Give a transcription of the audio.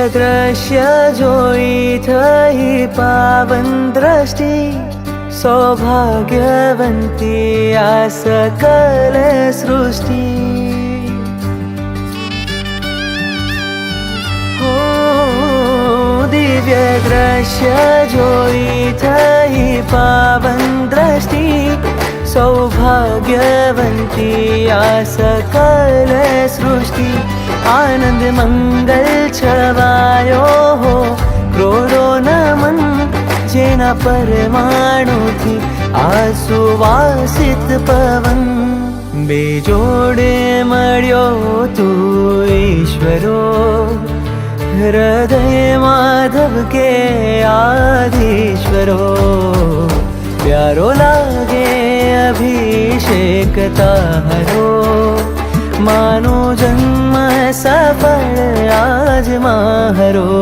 દ્રશ્ય જોઈ થઈ પાવન દ્રષ્ટિ સૌભાગ્યવંતી આ સકલ સૃષ્ટિ હો દિવ્ય દ્રશ્ય જોઈ થઈ પાવન દ્રષ્ટિ સૌભાગ્યવંતી આ સકલ સૃષ્ટિ આનંદ મંગલ છવાયો હો ક્રોડો નમન જેના પરમાણુથી આ સુવાસિત પવન બે જોડે મળ્યો તું ઈશ્વરો હૃદય માધવ કે આધીશ્વરો પ્યારો લાગે અભિષેક તારો માનો જન્મ आजमा हरो